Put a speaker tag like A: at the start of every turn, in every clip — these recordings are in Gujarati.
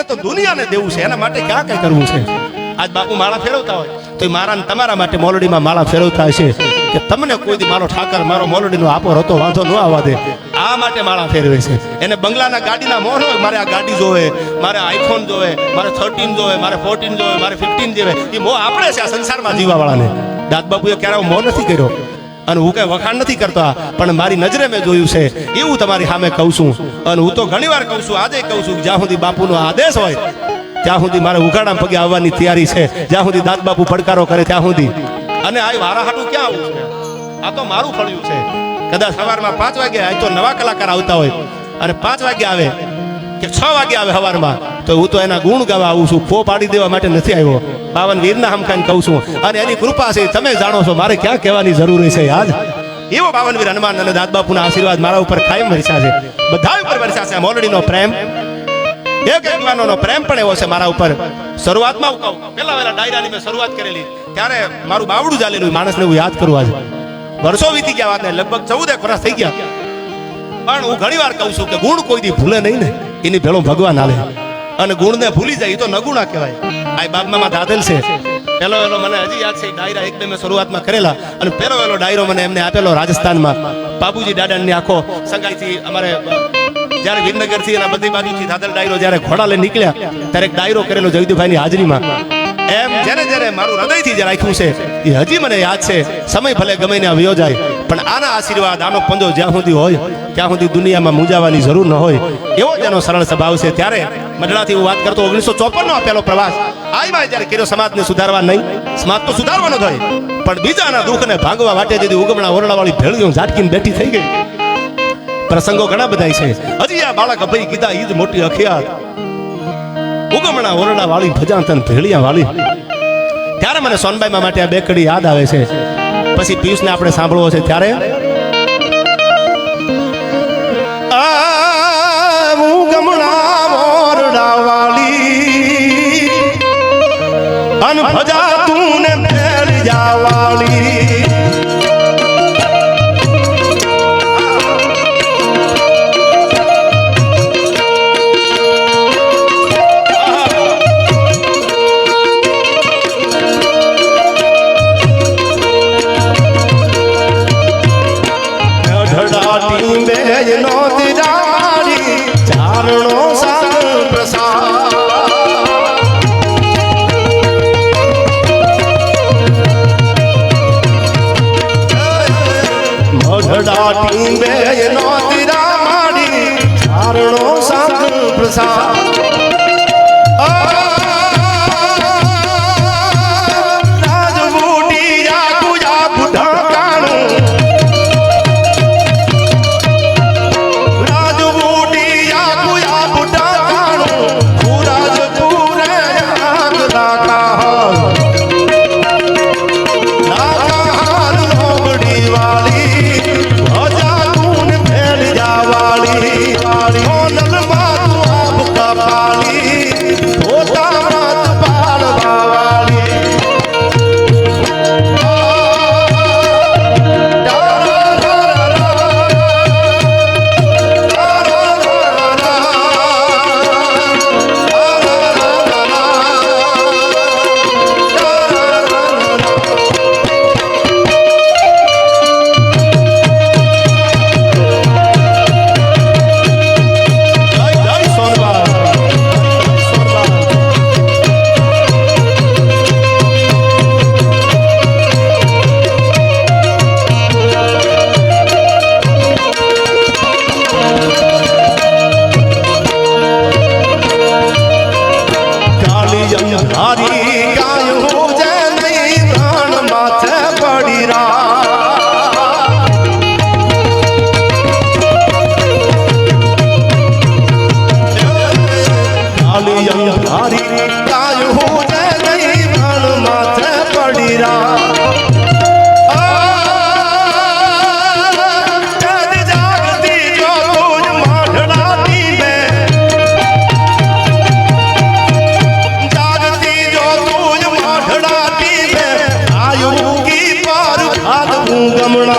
A: એને તો દુનિયાને દેવું છે, એના માટે ક્યાં કઈ કરવું છે? આજ બાપુ માળા ફેરવતા હોય તો મારા તમારા માટે મોલડીમાં માળા ફેરવતા હશે કે તમને કોઈ મારો ઠાકર, મારો મોલડીનો આપો હતો, વાંધો ન આવવા દે. આ માટે માળા ફેરવે છે. એને બંગલાના ગાડીના મોહ હોય, મારે આ ગાડી જોવે, મારે આઈફોન જોવે, મારે થર્ટીન જોવે, મારે ફોર્ટીન જોવે, મારે ફિફ્ટીન જોવે એ મોહ આપણે છે આ સંસારમાં જીવાવાળાને દાદ બાપુએ ક્યારે મોહ નથી કર્યો. અને હું કઈ વખાણ નથી કરતા પણ મારી નજરે મેં જોયું છે, એવું તમારી સામે કહું છું. અને હું તો ઘણીવાર કહું છું, આજે કહું છું જ્યાં સુધી બાપુનો આદેશ હોય, ત્યાં સુધી મારે ઉઘાડા પગે આવવાની તૈયારી છે. જ્યાં સુધી દાદ બાપુ પડકારો કરે, ત્યાં સુધી. અને આ વારા હાટું ક્યાં આવું છે? આ તો મારું ફળ્યું છે. કદાચ સવારમાં પાંચ વાગે આ તો નવા કલાકાર આવતા હોય. અને પાંચ વાગે આવે કે છ વાગે આવે સવારમાં તો હું તો એના ગુણ ગાવા આવું છું. ફો પાડી દેવા માટે નથી આવ્યો. પાવન વીરના હમખાઈને કહું છું. અને એની કૃપા છે, તમે જાણો છો, મારે ક્યાં કહેવાની જરૂરી છે આજ એવો પાવનવીર હનુમાન અને દાદ બાપુના આશીર્વાદ મારા ઉપર કાયમ વરસ્યા છે. બધા ઉપર વરસ્યા છે મોલડીનો પ્રેમ. એક એકલાનો પ્રેમ પણ એવો છે મારા ઉપર. શરૂઆતમાં હું કહું પેલા વેલા ડાયરાની મેં શરૂઆત કરેલી. ત્યારે મારું બાવડું ચાલેલું માણસને હું યાદ કરું આજે વર્ષો વીતી ગયા વાતને લગભગ ચૌદ એક વર્ષ થઈ ગયા. પણ હું ઘણી વાર કહું છું કે ગુણ કોઈ દી ભૂલે નહીં ને. એની ભેળો ભગવાન હાલે અને ગુણને ભૂલી જાય, એ તો નગુણા કહેવાય. આ બાપમામાં દાદલ છે. પેલો એલો મને હજી યાદ છે, ડાયરા એક બે મેં શરૂઆતમાં કરેલા અને પેલો એલો ડાયરો મને એમને આપેલો રાજસ્થાનમાં. બાબુજી દાદાની આખો સંગાઈથી અમારે, જ્યારે વિરનગરથી એના બધી બાજુથી દાદર ડાયરો જ્યારે ઘોડા લઈ નીકળ્યા, ત્યારે એક ડાયરો કરેલો જગદીભાઈની હાજરીમાં. એમ જ્યારે જ્યારે મારું હૃદયથી જે રાખ્યું છે, એ હજી મને યાદ છે. સમય ભલે ગમે ને આવ્યો જાય, પણ આના આશીર્વાદ, આનો પંજો જ્યાં સુધી હોય, ત્યાં સુધી દુનિયામાં મૂંઝાવાની જરૂર ન હોય. એવો જ એનો સરળ સ્વભાવ છે. ત્યારે મંડળાથી હું વાત કરતો, ઓગણીસો ચોપન નો આપેલો પ્રવાસ. આમાં જ્યારે કર્યો સમાજને સુધારવા નહીં, સમાજ તો સુધારવાનો જ હોય. પણ બીજાના દુઃખને ભાંગવા માટે જેથી ઉગમણા ઓરડાવાળી ભેળીઓ ઝાટકીને બેઠી થઈ ગઈ. પ્રસંગો ઘણા બધા છે. હજી આ બાળક અભય કીધા ઈદ મોટી અખિયાત. ઉગમણા ઓરડા વાળી, ભજાંતન ભેળિયા વાળી. ત્યારે મને સોનબાઈ માટે આ બે કડી યાદ આવે છે. પછી પિયુષને આપણે સાંભળવો છે ત્યારે. આ not being there. রমণা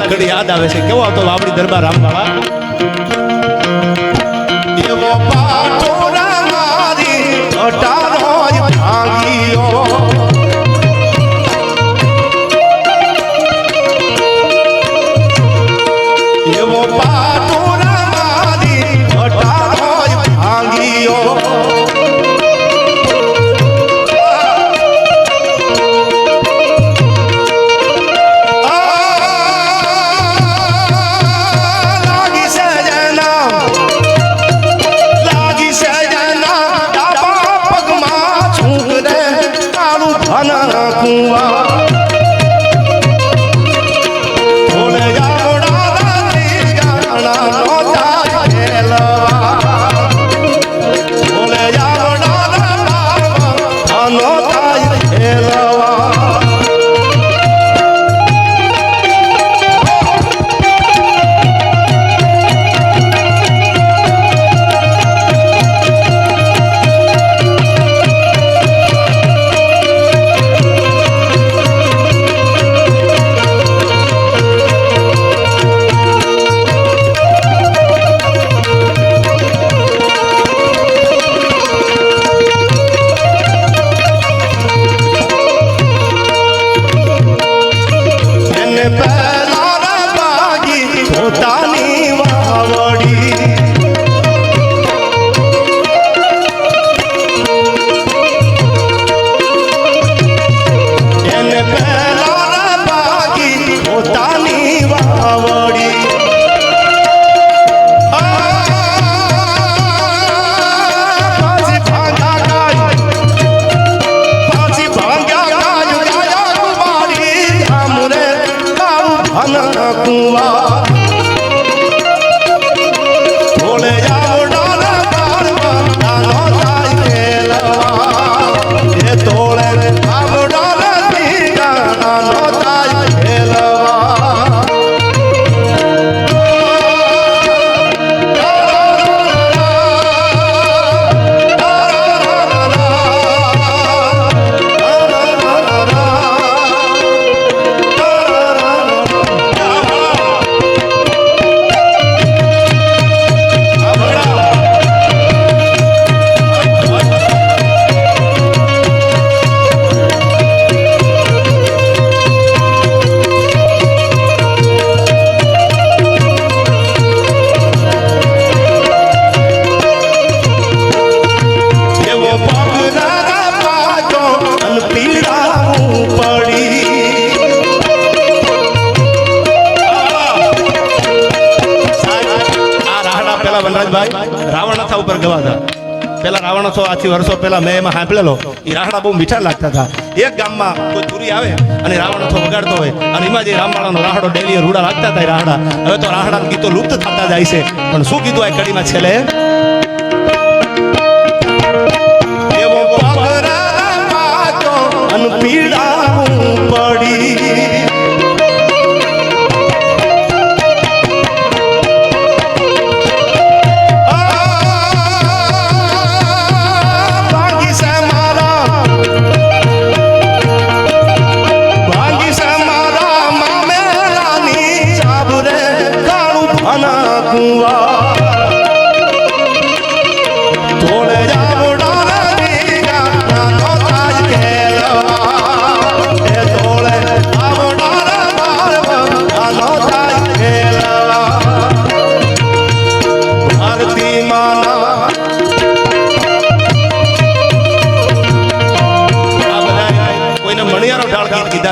A: ઘડી યાદ આવે છે. કેવો હતો આપણી દરબાર રામ બાબા খানা কুয়া માણસો આથી વર્ષો પહેલા મેં એમાં સાંભળેલો. એ રાહડા બહુ મીઠા લાગતા હતા. એક ગામમાં કોઈ દૂરી આવે અને રાવણ અથવા વગાડતો હોય. અને એમાં જે રામવાળાનો રાહડો ડેલી રૂડા લાગતા હતા એ રાહડા. હવે તો રાહડાનું ગીતો લુપ્ત થતા જાય છે. પણ શું કીધું આ કડીમાં છેલ્લે?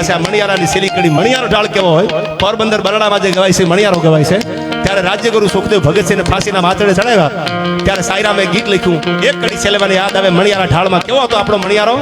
A: છે આ મણિયારાની સિલિકડી મણિયારો ઢાળ કેવો હોય? પોરબંદર બરડામાં જે ગવાય છે, મણિયારો ગવાય છે. ત્યારે રાજ્યગુરુ સુખદેવ ભગતસિંહને ફાંસીના માથડે ચડાવ્યા. ત્યારે સાયરામે ગીત લખ્યું, એક કડી સેલેવાની યાદ આવે મણિયારા ઢાળમાં. કેવો હતો આપણો મણિયારો?